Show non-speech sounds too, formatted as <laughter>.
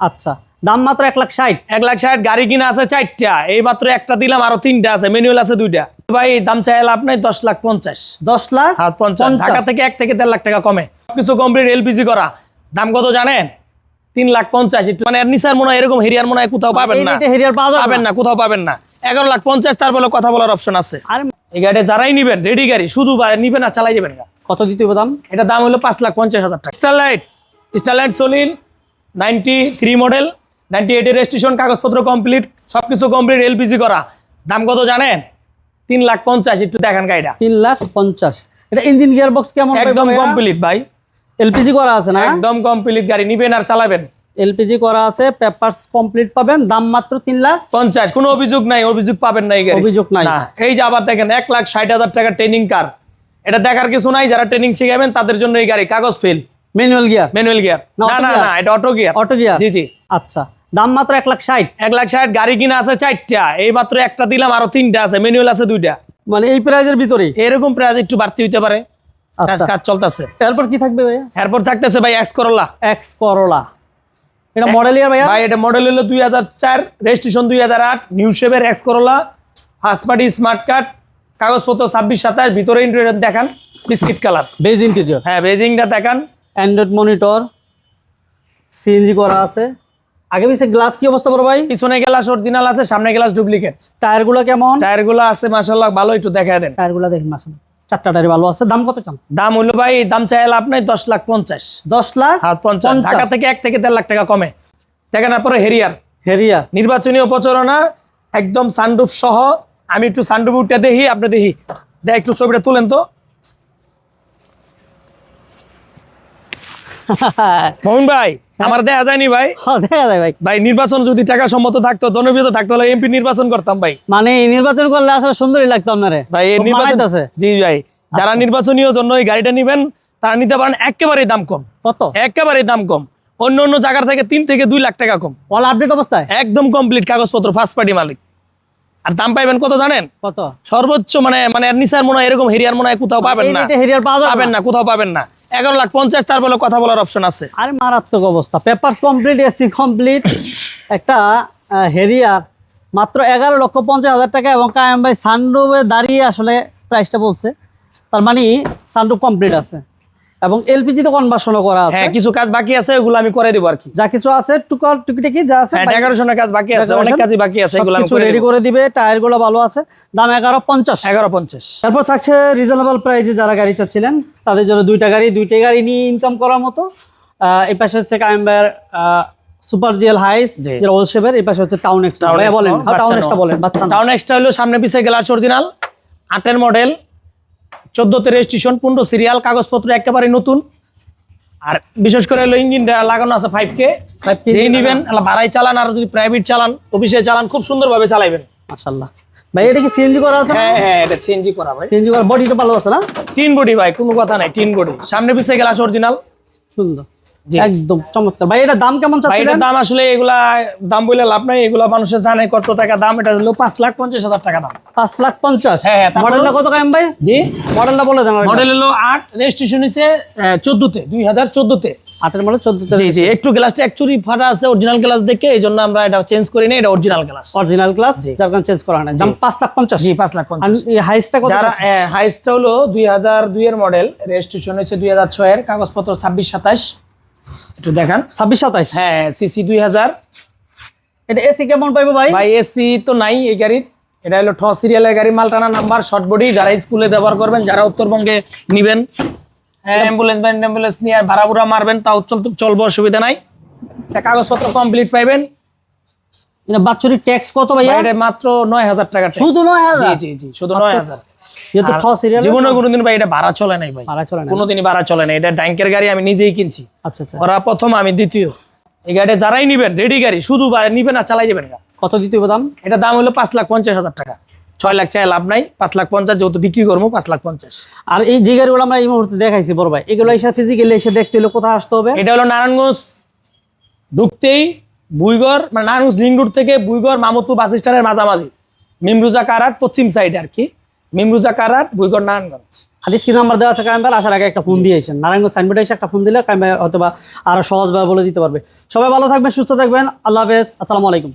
আচ্ছা দাম মাত্র এক লাখ ষাট। এক লাখ ষাট গাড়ি কিনা আছে চারটা। এই মাত্র একটা দিলাম আরও তিনটা আছে ম্যানুয়াল আছে দুইটা। ভাই দাম চাই আপনার দশ লাখ পঞ্চাশ। দশ লাখ হাত পঞ্চাশ। ঢাকা থেকে এক থেকে দেড় লাখ টাকা কমে। সবকিছু কমপ্লিট এলপিজি করা। দাম কত জানেন? তিন লাখ পঞ্চাশ। মানে নিসার মনে হয় এরকম হেরিয়ার মনে হয় কোথাও পাবেন না। হেরিয়ার পাবেন না। কোথাও পাবেন না। এগারো লাখ পঞ্চাশ তার বলে কথা বলার অপশন আছে। আর এই গাড়ি যারাই নিবেন রেডি গাড়ি শুধু নিবেন আর চালাই যাবেন না। কত দিতে হবে দাম? এটা দাম হলো পাঁচ লাখ পঞ্চাশ হাজার টাকা। স্টারলাইট স্টারলাইট সলিন নাইনটি থ্রি মডেল নাইনটি এইটের রেজিস্ট্রেশন কাগজপত্র কমপ্লিট সব কিছু কমপ্লিট এলপিজি করা। দাম কত জানেন? তিন লাখ পঞ্চাশ একটু দেখান গাড়িটা। তিন লাখ পঞ্চাশ। এটা ইঞ্জিন গিয়ার বক্স কেমন একদম কমপ্লিট ভাই। এলপিজি করা আছে না? একদম কমপ্লিট গাড়ি নিবেন আর চালাবেন। এলপিজি করা আছে পেপারস কমপ্লিট পাবেন দাম মাত্র তিন লাখ। পঞ্চাশ কোনো অভিযোগ নাই অভিযোগ পাবেন না অভিযোগ নাই। এই যে আবার দেখেন এক লাখ ষাট হাজার টাকা ট্রেনিং কার এটা দেখার কিছু নাই যারা ট্রেনিং শিখাবেন তাদের জন্য এই গাড়ি কাগজ ফেল ম্যানুয়াল গিয়ার ম্যানুয়াল গিয়ার না, না না এটা অটো গিয়ার অটো গিয়ার জি জি. আচ্ছা দাম মাত্র এক লাখ ষাট। এক লাখ ষাট গাড়ি কিনা আছে চারটা। এই মাত্র একটা দিলাম আরও তিনটা আছে ম্যানুয়াল আছে দুইটা। মানে এই প্রাইজের ভিতরেই এরকম প্রাইস একটু বাড়তি হইতে পারে। কাজ আচ্ছা। চলতেছে। তারপর কি থাকবে ভাইয়া? এরপর থাকতেছে ভাই এক্স করলা এক্স করলা এটা মডেল ইয়ার ভাইয়া? ভাই এটা মডেল হলো দুই হাজার চার রেজিস্ট্রেশন দুই হাজার আট new শেভের X Corolla হাসপাটি smart card কাগজপত্র ছাব্বিশ সাতাশ ভিতরে ইন্টারিয়র দেখান বিস্কিট কালার বেজ ইন্টেরিয়র হ্যাঁ বেজিংটা দেখান। অ্যান্ড্রয়েড মনিটর সিএনজি করা আছে। আগে পিছে গ্লাস কি অবস্থা বড় ভাই? পিছনে গ্লাস অরিজিনাল আছে সামনে গ্লাস ডুপ্লিকেট টায়ার টায়ারগুলো কেমন? টায়ারগুলো আছে মাসাল্লাহ ভালো একটু দেখা দেন। টায়ারগুলো দেখেন চারটা টায়ার ভালো আছে দাম কত চান? দাম ভাই দাম চাইলে আপনার দশ লাখ পঞ্চাশ। দশ লাখ হাত পঞ্চাশ। ঢাকা থেকে এক থেকে দেড় লাখ টাকা কমে। দেখেন তারপরে হেরিয়ার হেরিয়া নির্বাচনী প্রচারণা একদম সানরুফ সহ। আমি একটু সানরুফ উঠে দেখি আপনি দেখি। দেখ একটু ছবিটা তুলেন তো। <laughs> মোহন ভাই আমার দেখা যায়নি ভাই। হ্যাঁ দেখা যায় ভাই। ভাই নির্বাচন যদি টাকা সম্মত থাকতো জনপ্রিয় থাকতো তাহলে এমপি নির্বাচন করতাম ভাই। মানে নির্বাচন করলে আসলে সুন্দরই লাগতো আপনারে। ভাই এই নির্বাচন। জি ভাই যারা নির্বাচনীয় জন্য এই গাড়িটা নিবেন তারা নিতে পারেন একেবারেই দাম কম। কত? একেবারেই দাম কম। অন্য অন্য জায়গার থেকে তিন থেকে দুই লাখ টাকা কম। অল আপডেট অবস্থায়? একদম কমপ্লিট কাগজপত্র ফার্স্ট পার্টি মালিক। আর দাম পাইবেন কত জানেন? কত? সর্বোচ্চ মানে মানে নিসার মনে হয় এরকম হেরিয়ার মনে হয় কোথাও পাবেন না। হেরিয়ার পাবেন না কোথাও পাবেন না। এগারো লাখ পঞ্চাশ, তার বলে কথা বলার অপশন আছে। আর মারাত্মক অবস্থা। পেপারস কমপ্লিট এসি কমপ্লিট একটা হেরিয়ার মাত্র এগারো লক্ষ পঞ্চাশ হাজার টাকা এবং কায়াম ভাই সানরুফে দাঁড়িয়ে আসলে প্রাইসটা বলছে। তার মানে সানরুপ কমপ্লিট আছে। এবং এলপিজি তো কনভার্সনও করা আছে। হ্যাঁ কিছু কাজ বাকি আছে ওগুলো আমি করে দেবো আর কি। যা কিছু আছে টুকাল টুকিটাকি যা আছে হ্যাঁ ডেকোরেশনের কাজ বাকি আছে অনেক কাজই বাকি আছে এগুলো আমি রেডি করে দিবে। টায়ারগুলো ভালো আছে দাম এগারো পঞ্চাশ। এগারো পঞ্চাশ। তারপর থাকছে রিজনেবল প্রাইসে যারা গাড়ি চাচ্ছিলেন তাদের জন্য দুইটা গাড়ি দুইটা গাড়ি নিয়ে ইনকাম করার মতো। আহ, এই পাশে হচ্ছে কায়েম্বার সুপার জিএল হাইস যেটা ওল শেপের এই পাশে হচ্ছে টাউন এক্সট্রা বলেন টাউন এক্সট্রা বলেন বাচ্চা টাউন এক্সট্রা হলো সামনে পিছিয়ে গ্লাস অরিজিনাল আটের মডেল চোদ্দতে রেজিস্ট্রেশন পনেরো সিরিয়াল কাগজপত্র একেবারে নতুন। আর বিশেষ করে ইঞ্জিন ইঞ্জিনটা লাগানো আছে ফাইভ কে 5K যেই নিবেন ভাড়াই ভাড়ায় চালান আর যদি প্রাইভেট চালান অফিসে চালান খুব সুন্দরভাবে চালাইবেন। মাসাল্লাহ ভাই এটা কি সিএনজি করা আছে হ্যাঁ হ্যাঁ এটা সিএনজি করা ভাই। সিএনজি করা বডিটা ভালো আছে না? তিন বডি ভাই কোনো কথা নাই টিন বডি সামনে পিছিয়ে গেলা অরিজিনাল সুন্দর। একদম চমৎকার। ভাই এটা দাম কেমন ভাই চাচ্ছিলেন? দাম আসলে এগুলা দাম বলে লাভ নাই এগুলা মানুষের জানে কত টাকা দাম এটা হলো পাঁচ লাখ পঞ্চাশ হাজার টাকা দাম। পাঁচ লাখ পঞ্চাশ? হ্যাঁ, হ্যাঁ, মডেলটা কত কায়েম ভাই? জি? মডেলটা বলে দেন মডেল হলো আট রেজিস্ট্রেশন হয়েছে চোদ্দতে দুই হাজার চোদ্দতে। আটের মডেল চোদ্দ জি জি একটু গ্লাসটা একচুরি ফাটা আছে অরিজিনাল গ্লাস দেখে এই জন্য আমরা এটা চেঞ্জ করি না এটা অরিজিনাল গ্লাস অরিজিনাল ক্লাস যার কারণে চেঞ্জ করা হয় না দাম পাঁচ লাখ পঞ্চাশ। জি পাঁচ লাখ আর পঞ্চাশ এই হাইসটা কত যারা হাইস্টটা হলো দুই হাজার দুই এর মডেল রেজিস্ট্রেশন হয়েছে দুই হাজার ছয়ের কাগজপত্র ছাব্বিশ সাতাশ। একটু দেখান। ছাব্বিশ সাতাইশ। হ্যাঁ সিসি দুই হাজার। এটা এসি কেমন পাইবো ভাই? ভাই এসি তো নাই এই গাড়ির। এটা হলো ঠ সিরিয়ালের গাড়ি মালটানা নাম্বার শর্ট বডি যারা স্কুলে ব্যবহার করবেন যারা উত্তরবঙ্গে নিবেন। হ্যাঁ। অ্যাম্বুলেন্স অ্যাম্বুলেন্স নিয়ে মারবেন তাও চলতে চলবো অসুবিধা নাই। এটা কাগজপত্র কমপ্লিট পাইবেন। এটা বাৎসরিক ট্যাক্স কত এটা মাত্র নয় হাজার টাকা শুধু নয় হাজার? জি জি জি শুধু নয় হাজার। যেহেতু ঠ সিরিয়াল জীবনে কোনোদিন ভাই এটা ভাড়া চলে নাই ভাই। ভাড়া চলে না কোনোদিনই ভাড়া চলে নাই। এটা ট্যাঙ্কের গাড়ি আমি নিজেই কিনছি। আচ্ছা আচ্ছা। ওরা প্রথম আমি দ্বিতীয়। এই গাড়িটা যারাই নিবেন রেডি গাড়ি শুধু বা- নিবেন আর চালাই যাবেন না। কত দিতে দাম? এটা দাম হলো পাঁচ লাখ পঞ্চাশ হাজার টাকা। ছয় লাখ চাই লাভ নাই পাঁচ লাখ পঞ্চাশ যেহেতু বিক্রি করব পাঁচ লাখ পঞ্চাশ। আর এই যে গাড়িগুলো আমরা এই মুহূর্তে দেখাইছি বড় ভাই এগুলো এসে ফিজিক্যালি এসে দেখতে হলে কোথায় আসতে হবে? এটা হলো নারায়ণগঞ্জ ঢুকতেই বুইগড় মানে নারায়ণগঞ্জ লিঙ্ক রোড থেকে বুইগড় মামতু বাস স্ট্যান্ডের মাঝামাঝি। মিমরুজা কারাট পশ্চিম সাইড আর কি। মিমরুজা কারাট, ভুইগড়, নারায়ণগঞ্জ। হাদিস স্ক্রিন নাম্বার দেওয়া আছে কায়েম ভাই আসার আগে একটা ফোন দিয়েছেন। নারায়ণগঞ্জ সাইনবোর্ডে এসে একটা ফোন দিলে কায়েম অথবা আরও সহজভাবে বলে দিতে পারবে। সবাই ভালো থাকবেন, সুস্থ থাকবেন। আল্লাহ হাফেজ। আসসালামু আলাইকুম।